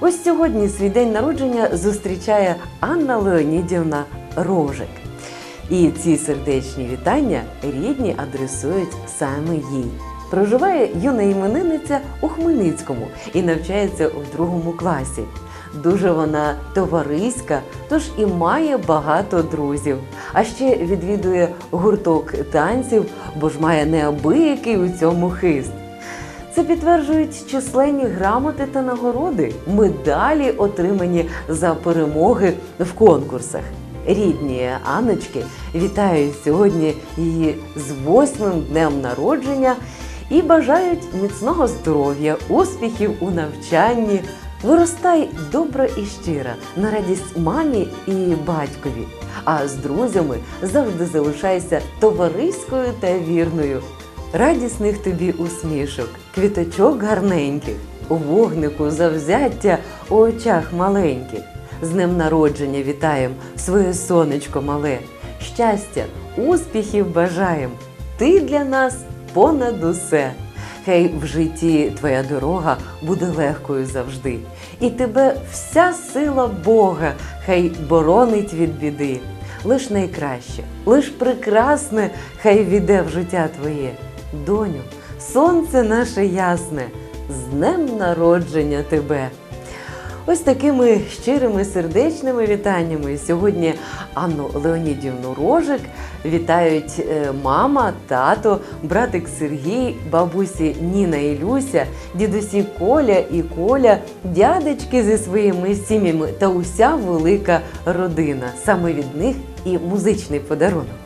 Ось сьогодні свій день народження зустрічає Анна Леонідівна Рожик. І ці сердечні вітання рідні адресують саме їй. Проживає юна іменинниця у Хмельницькому і навчається у другому класі. Дуже вона товариська, тож і має багато друзів. А ще відвідує гурток танців, бо ж має неабиякий у цьому хист. Це підтверджують численні грамоти та нагороди, медалі, отримані за перемоги в конкурсах. Рідні Анночки вітають сьогодні її з восьмим днем народження і бажають міцного здоров'я, успіхів у навчанні. Виростай добра і щира на радість мамі і батькові. А з друзями завжди залишайся товариською та вірною. Радісних тобі усмішок, квіточок гарненьких, у вогнику завзяття у очах маленьких. З днем народження вітаєм своє сонечко мале. Щастя, успіхів бажаєм. Ти для нас понад усе. Хай в житті твоя дорога буде легкою завжди, і тебе вся сила Бога хай боронить від біди. Лиш найкраще, лиш прекрасне, хай війде в життя твоє. Доню, сонце наше ясне, з днем народження тебе. Ось такими щирими сердечними вітаннями сьогодні Анну Леонідівну Рожик вітають е, мама, тато, братик Сергій, бабусі Ніна і Люся, дідусі Коля і Коля, дядечки зі своїми сім'ями та уся велика родина. Саме від них і музичний подарунок.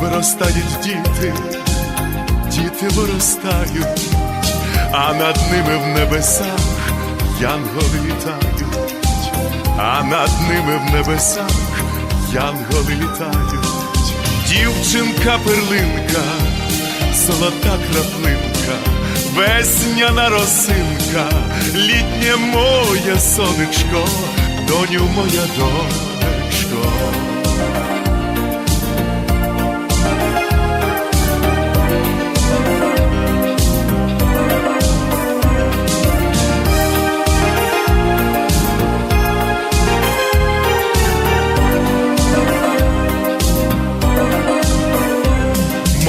виростають діти, діти виростають, а над ними в небесах янголи літають, а над ними в небесах янголи літають, дівчинка перлинка, золота краплинка, весняна росинка, літнє моє сонечко, доню моя донечко.